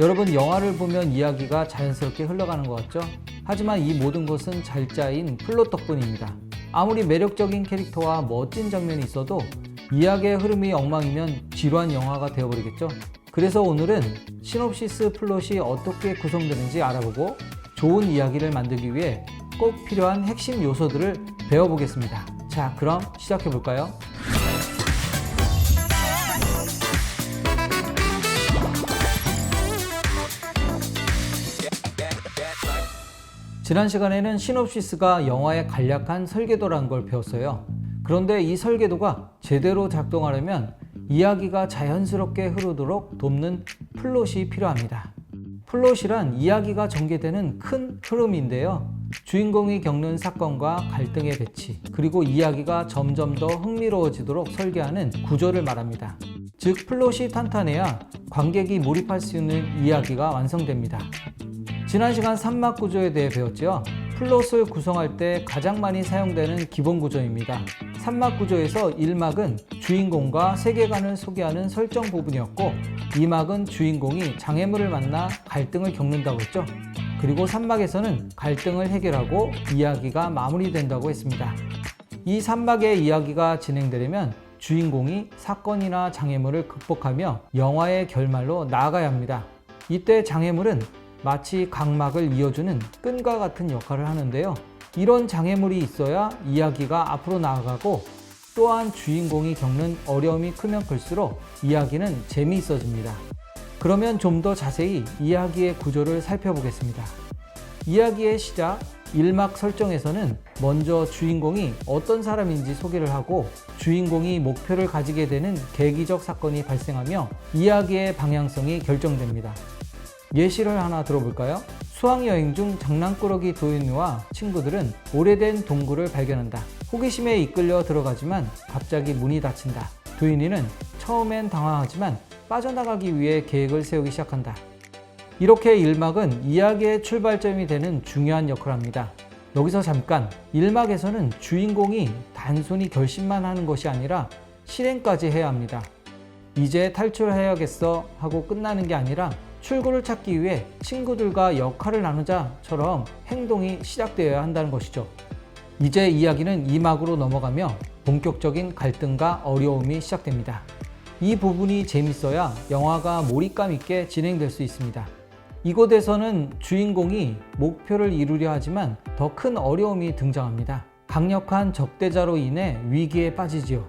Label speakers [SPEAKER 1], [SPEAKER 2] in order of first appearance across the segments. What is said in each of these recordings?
[SPEAKER 1] 여러분 영화를 보면 이야기가 자연스럽게 흘러가는 것 같죠? 하지만 이 모든 것은 잘 짜인 플롯 덕분입니다. 아무리 매력적인 캐릭터와 멋진 장면이 있어도 이야기의 흐름이 엉망이면 지루한 영화가 되어버리겠죠? 그래서 오늘은 시놉시스 플롯이 어떻게 구성되는지 알아보고 좋은 이야기를 만들기 위해 꼭 필요한 핵심 요소들을 배워보겠습니다. 자, 그럼 시작해볼까요? 지난 시간에는 시놉시스가 영화의 간략한 설계도라는 걸 배웠어요. 그런데 이 설계도가 제대로 작동하려면 이야기가 자연스럽게 흐르도록 돕는 플롯이 필요합니다. 플롯이란 이야기가 전개되는 큰 흐름인데요. 주인공이 겪는 사건과 갈등의 배치, 그리고 이야기가 점점 더 흥미로워지도록 설계하는 구조를 말합니다. 즉, 플롯이 탄탄해야 관객이 몰입할 수 있는 이야기가 완성됩니다. 지난 시간 산막 구조에 대해 배웠죠. 플롯을 구성할 때 가장 많이 사용되는 기본 구조입니다. 산막 구조에서 1막은 주인공과 세계관을 소개하는 설정 부분이었고 2막은 주인공이 장애물을 만나 갈등을 겪는다고 했죠. 그리고 3막에서는 갈등을 해결하고 이야기가 마무리된다고 했습니다. 이 3막의 이야기가 진행되려면 주인공이 사건이나 장애물을 극복하며 영화의 결말로 나아가야 합니다. 이때 장애물은 마치 각막을 이어주는 끈과 같은 역할을 하는데요. 이런 장애물이 있어야 이야기가 앞으로 나아가고 또한 주인공이 겪는 어려움이 크면 클수록 이야기는 재미있어집니다. 그러면 좀 더 자세히 이야기의 구조를 살펴보겠습니다. 이야기의 시작, 1막 설정에서는 먼저 주인공이 어떤 사람인지 소개를 하고 주인공이 목표를 가지게 되는 계기적 사건이 발생하며 이야기의 방향성이 결정됩니다. 예시를 하나 들어볼까요? 수학여행 중 장난꾸러기 도윤이와 친구들은 오래된 동굴을 발견한다. 호기심에 이끌려 들어가지만 갑자기 문이 닫힌다. 도윤이는 처음엔 당황하지만 빠져나가기 위해 계획을 세우기 시작한다. 이렇게 1막은 이야기의 출발점이 되는 중요한 역할을 합니다. 여기서 잠깐 1막에서는 주인공이 단순히 결심만 하는 것이 아니라 실행까지 해야 합니다. 이제 탈출해야겠어 하고 끝나는 게 아니라 출구를 찾기 위해 친구들과 역할을 나누자처럼 행동이 시작되어야 한다는 것이죠. 이제 이야기는 2막으로 넘어가며 본격적인 갈등과 어려움이 시작됩니다. 이 부분이 재밌어야 영화가 몰입감 있게 진행될 수 있습니다. 이곳에서는 주인공이 목표를 이루려 하지만 더 큰 어려움이 등장합니다. 강력한 적대자로 인해 위기에 빠지지요.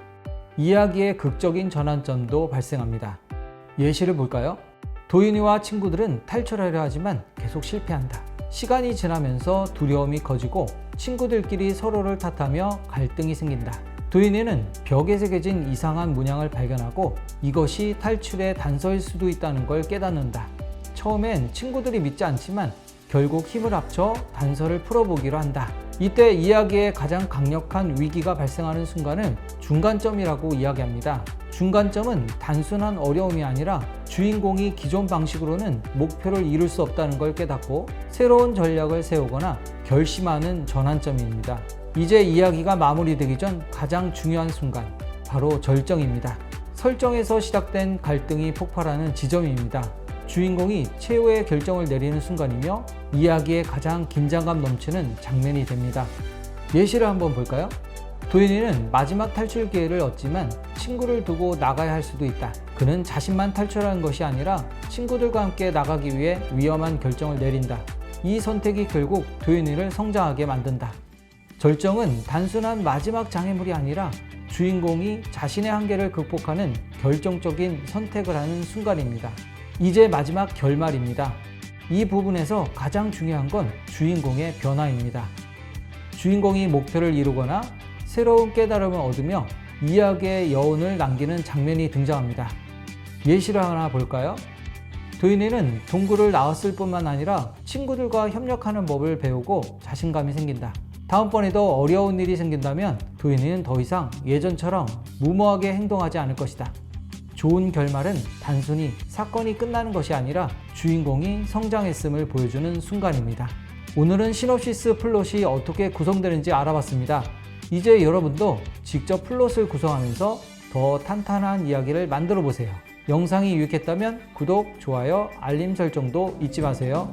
[SPEAKER 1] 이야기의 극적인 전환점도 발생합니다. 예시를 볼까요? 도윤이와 친구들은 탈출하려 하지만 계속 실패한다. 시간이 지나면서 두려움이 커지고 친구들끼리 서로를 탓하며 갈등이 생긴다. 도윤이는 벽에 새겨진 이상한 문양을 발견하고 이것이 탈출의 단서일 수도 있다는 걸 깨닫는다. 처음엔 친구들이 믿지 않지만 결국 힘을 합쳐 단서를 풀어보기로 한다. 이때 이야기의 가장 강력한 위기가 발생하는 순간은 중간점이라고 이야기합니다. 중간점은 단순한 어려움이 아니라 주인공이 기존 방식으로는 목표를 이룰 수 없다는 걸 깨닫고 새로운 전략을 세우거나 결심하는 전환점입니다. 이제 이야기가 마무리되기 전 가장 중요한 순간, 바로 절정입니다. 설정에서 시작된 갈등이 폭발하는 지점입니다. 주인공이 최후의 결정을 내리는 순간이며 이야기의 가장 긴장감 넘치는 장면이 됩니다. 예시를 한번 볼까요? 도인이는 마지막 탈출 기회를 얻지만 친구를 두고 나가야 할 수도 있다. 그는 자신만 탈출하는 것이 아니라 친구들과 함께 나가기 위해 위험한 결정을 내린다. 이 선택이 결국 도인이를 성장하게 만든다. 절정은 단순한 마지막 장애물이 아니라 주인공이 자신의 한계를 극복하는 결정적인 선택을 하는 순간입니다. 이제 마지막 결말입니다. 이 부분에서 가장 중요한 건 주인공의 변화입니다. 주인공이 목표를 이루거나 새로운 깨달음을 얻으며 이야기의 여운을 남기는 장면이 등장합니다. 예시를 하나 볼까요? 도인이는 동굴을 나왔을 뿐만 아니라 친구들과 협력하는 법을 배우고 자신감이 생긴다. 다음번에도 어려운 일이 생긴다면 도인이는 더 이상 예전처럼 무모하게 행동하지 않을 것이다. 좋은 결말은 단순히 사건이 끝나는 것이 아니라 주인공이 성장했음을 보여주는 순간입니다. 오늘은 시놉시스 플롯이 어떻게 구성되는지 알아봤습니다. 이제 여러분도 직접 플롯을 구성하면서 더 탄탄한 이야기를 만들어 보세요. 영상이 유익했다면 구독, 좋아요, 알림 설정도 잊지 마세요.